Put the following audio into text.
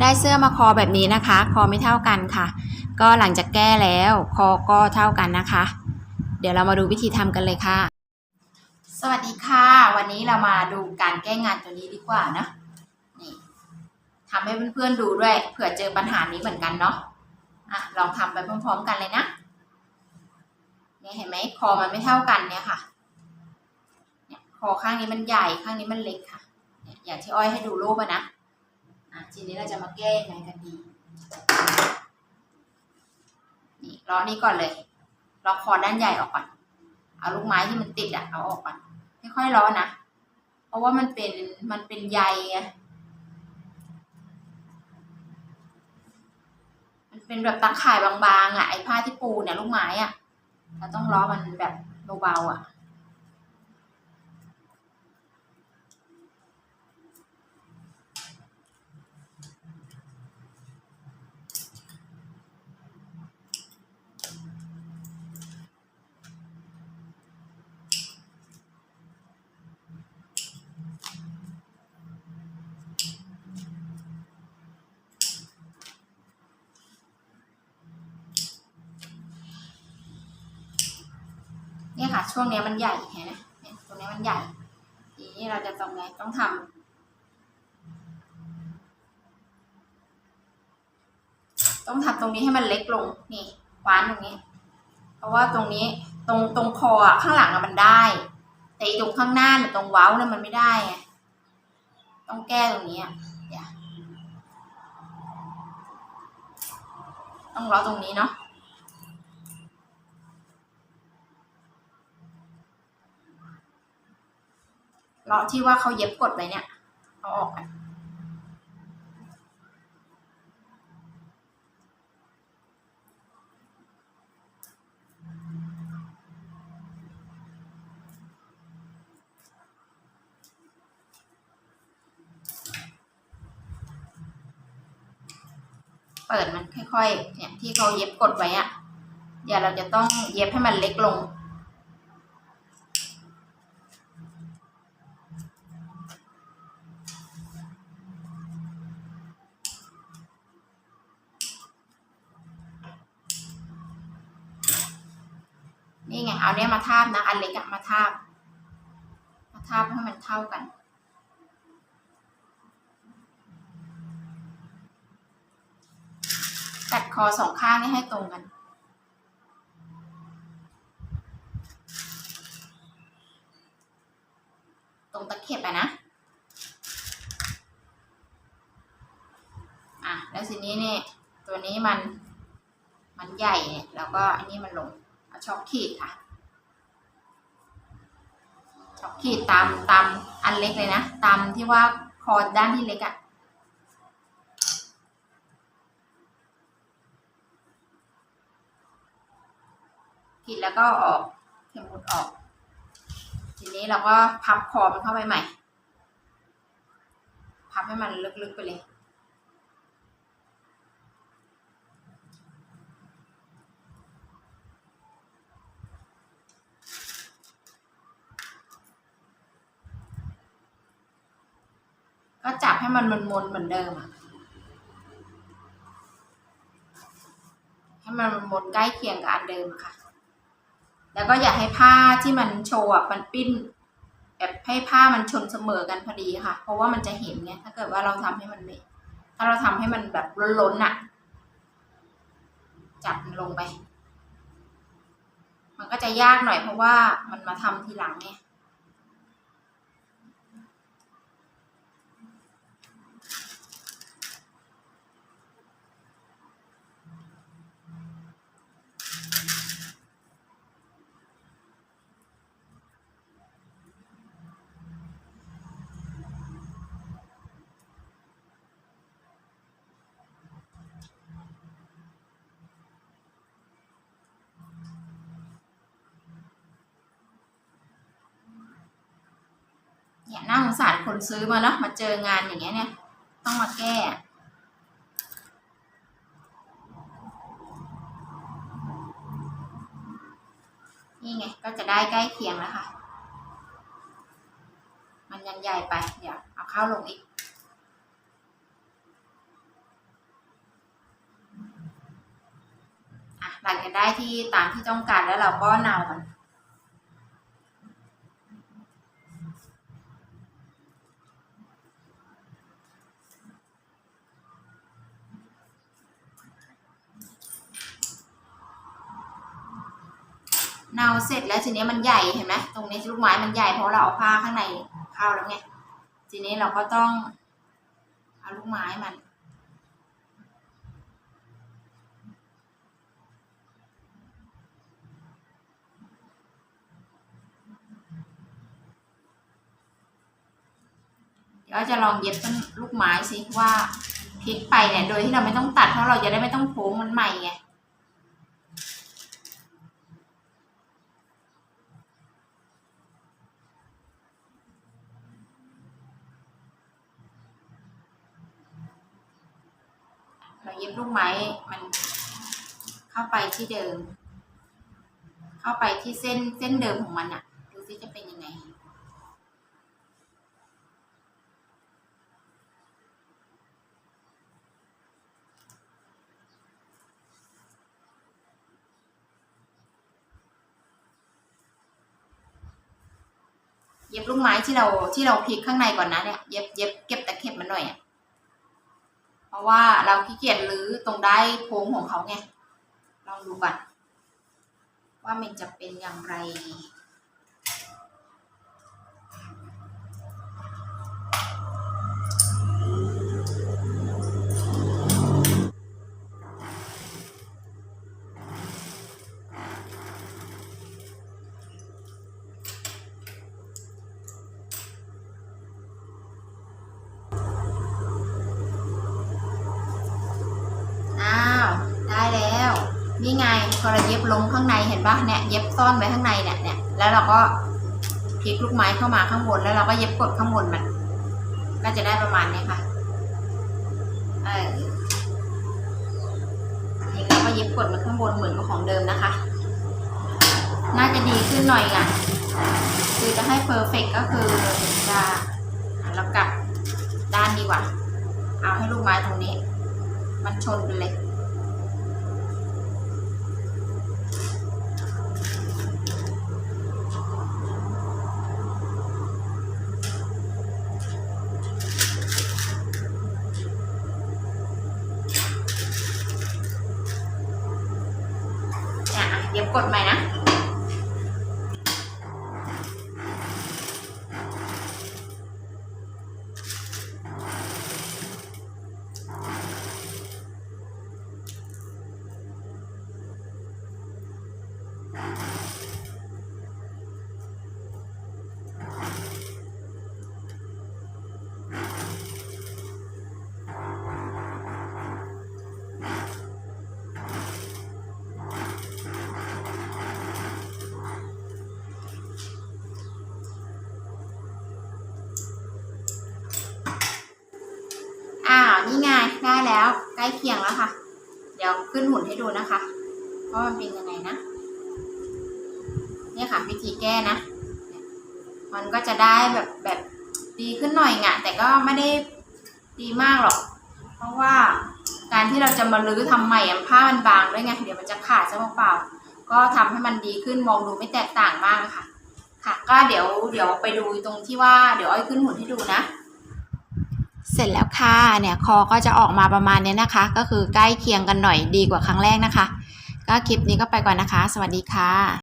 ได้เสื้อมาคอแบบนี้นะคะ คอไม่เท่ากันค่ะ ก็หลังจากแก้แล้ว คอก็เท่ากันนะคะ เดี๋ยวเรามาดูวิธีทำกันเลยค่ะ สวัสดีค่ะ วันนี้เรามาดูการแก้งานตัวนี้ดีกว่านะนี่ทำให้เพื่อนๆดูด้วยเผื่อเจอปัญหานี้เหมือนกันเนาะอะลองทำไปพร้อมๆกันเลยนะเนี่ยเห็นไหมคอมันไม่เท่ากันเนี่ยค่ะเนี่ยคอข้างนี้มันใหญ่ข้างนี้มันเล็กค่ะ อย่างที่อ้อยให้ดูรูปอะนะ ทีนี้เราจะมาแก้ยังไงกันดีนี่ล้อนี้ก่อนเลยล้อคอด้านใหญ่ออกก่อน เอาลูกไม้ที่มันติดอะเอาออกก่อนค่อยๆล้อนะเพราะว่ามันเป็นมันเป็นใยมันเป็นแบบตะข่ายบางๆอะไอ้ผ้าที่ปูเนี่ยลูกไม้อะเราต้องล้อมันแบบเบาๆอะ ช่วงเนี้ยมันใหญ่เห็นไหมเนี่ยตรงเนี้ยมันใหญ่ทีนี้เราจะต้องไงต้องทำต้องทำตรงนี้ให้มันเล็กลงนี่คว้านตรงนี้ เพราะว่าตรงนี้ตรงตรงคอข้างหลังมันได้ แต่อีตรงข้างหน้าเนี่ยตรงเว้าเนี่ยมันไม่ได้ไงต้องแก้ตรงนี้ต้องล้อตรงนี้เนาะ เลาะที่ว่าเขาเย็บกดไว้เนี่ยเอาออกกันเปิดมันค่อยๆ เนี่ยที่เขาเย็บกดไว้อะเดี๋ยวเราจะต้องเย็บให้มันเล็กลง นี่ไงเอาเนี้ยมาทาบนะ อันเล็กอะมาทาบ มาทาบให้มันเท่ากัน ตัดคอสองข้างนี่ให้ตรงกัน ตรงตะเข็บอะนะ อะ แล้วทีนี้เนี่ยตัวนี้มัน มันใหญ่เนี่ยแล้วก็อันนี้มันลง ช็อกขีดค่ะช็อกขีดตามตามอันเล็กเลยนะตามที่ว่าคอด้านที่เล็กอะ่ะขีดแล้วก็ออกเข็มหมุดออก ทีนี้เราก็พับคอมันเข้าไปใหม่ พับให้มันลึกๆไปเลย ให้มันมันๆเหมือนเดิมอะให้มันมนๆใกล้เคียงกับอันเดิมค่ะ แล้วก็อย่าให้ผ้าที่มันโชว์อะมันปิ้นแบบให้ผ้ามันชนเสมอกันพอดีค่ะ เพราะว่ามันจะเห็นไงถ้าเกิดว่าเราทำให้มันไม่ถ้าเราทำให้มันแบบล้นๆอะจับลงไป มันก็จะยากหน่อยเพราะว่ามันมาทำทีหลังเนี่ย เนี่ยน่าสงสารคนซื้อมาเนาะมาเจองานอย่างเงี้ยเนี่ย ต้องมาแก้นี่ไงก็จะได้ใกล้เคียงแล้วค่ะ มันยันใหญ่ไป เดี๋ยวเอาเข้าลงอีก อะหลังจากได้ที่ตามที่ต้องการแล้วเราก็เนามัน เสร็จแล้วทีนี้มันใหญ่เห็นไหมตรงนี้ลูกไม้มันใหญ่เพราะเราเอาผ้าข้างในเข้าแล้วไงทีนี้เราก็ต้องเอาลูกไม้มันเดี๋ยวจะลองเย็บต้นลูกไม้สิว่าพลิกไปเนี่ยโดยที่เราไม่ต้องตัดเพราะเราจะได้ไม่ต้องโค้งมันใหม่ไง เย็บลูกไม้มันเข้าไปที่เดิม เข้าไปที่เส้นเส้นเดิมของมันอะดูสิจะเป็นยังไงเย็บลูกไม้ที่เราที่เราพลิกข้างในก่อนนะเนี่ยเย็บเย็บเก็บตะเข็บมันหน่อยอะ ราะว่าเราขี้เกียจรื้อตรงได้โค้งของเขาไงลองดูก่อนว่ามันจะเป็นอย่างไร อ้าว ได้แล้ว นี่ไง พอเราเย็บลงข้างในเห็นปะเนี่ยเย็บซ่อนไว้ข้างในเนี่ยเนี่ยแล้วเราก็พลิกลูกไม้เข้ามาข้างบนแล้วเราก็เย็บกดข้างบนมัน ก็จะได้ประมาณนี้ค่ะเออนี่เราก็เย็บกดมาข้างบนเหมือนกับของเดิมนะคะ น่าจะดีขึ้นหน่อยอะคือจะให้เพอร์เฟกก็คือจะเรากลับด้านดีกว่า เอาให้ลูกไม้ตรงนี้ มันชนกันเลย อะเดี๋ยว กดใหม่นะ อ้าว นี่ไง ได้ แล้ว ใกล้เคียงแล้วค่ะ เดี๋ยวขึ้นหุ่นให้ดูนะคะว่ามันเป็นยังไงนะ เนี่ยค่ะ วิธีแก้นะ มันก็จะได้แบบแบบดีขึ้นหน่อยไงแต่ก็ไม่ได้ดีมากหรอก เพราะว่าการที่เราจะมาลื้อทำใหม่ผ้ามันบางด้วยไงเดี๋ยวมันจะขาดซะเปล่าก็ทำให้มันดีขึ้นมองดูไม่แตกต่างมากค่ะ ค่ะ ก็เดี๋ยวเดี๋ยวไปดูตรงที่ว่าเดี๋ยวอ้อยขึ้นหุ่นให้ดูนะ เสร็จแล้วค่ะเนี่ยคอก็จะออกมาประมาณนี้นะคะ ก็คือใกล้เคียงกันหน่อยดีกว่าครั้งแรกนะคะ ก็คลิปนี้ก็ไปก่อนนะคะ สวัสดีค่ะ